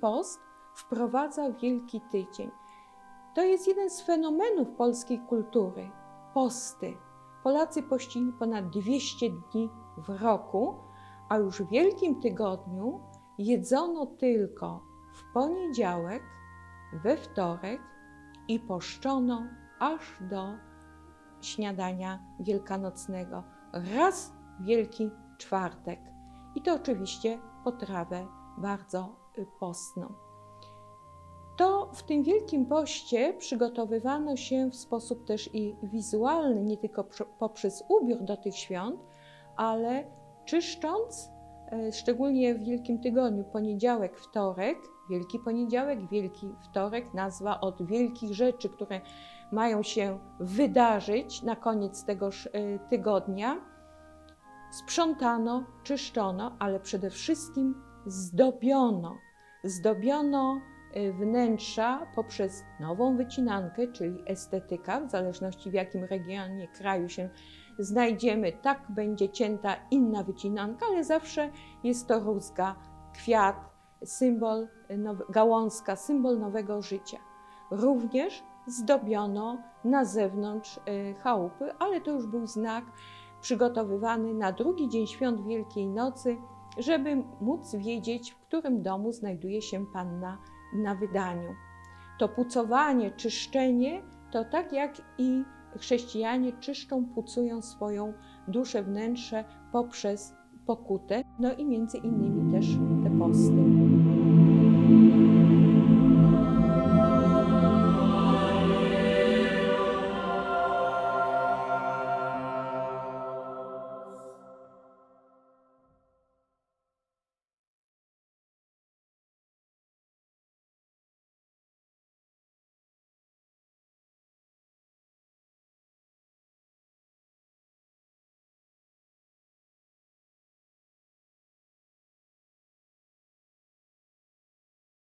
Post wprowadza Wielki Tydzień. To jest jeden z fenomenów polskiej kultury posty. Polacy pościli ponad 200 dni w roku, a już w Wielkim Tygodniu jedzono tylko w poniedziałek, we wtorek i poszczono aż do śniadania wielkanocnego. Raz Wielki Czwartek. I to oczywiście potrawę bardzo y, postną. To w tym Wielkim Poście przygotowywano się w sposób też i wizualny, nie tylko poprzez ubiór do tych świąt, ale czyszcząc, e, szczególnie w Wielkim Tygodniu, poniedziałek, wtorek, Wielki Poniedziałek, Wielki Wtorek, nazwa od wielkich rzeczy, które mają się wydarzyć na koniec tegoż e, tygodnia, sprzątano, czyszczono, ale przede wszystkim zdobiono. Zdobiono y, wnętrza poprzez nową wycinankę, czyli estetyka, w zależności w jakim regionie kraju się znajdziemy, tak będzie cięta inna wycinanka, ale zawsze jest to rózga, kwiat, symbol, gałązka, symbol nowego życia. Również zdobiono na zewnątrz y, chałupy, ale to już był znak przygotowywany na drugi dzień świąt Wielkiej Nocy, żeby móc wiedzieć, w którym domu znajduje się panna na wydaniu. To pucowanie, czyszczenie to tak jak i chrześcijanie czyszczą, pucują swoją duszę, wnętrze poprzez pokutę, no i między innymi też te posty.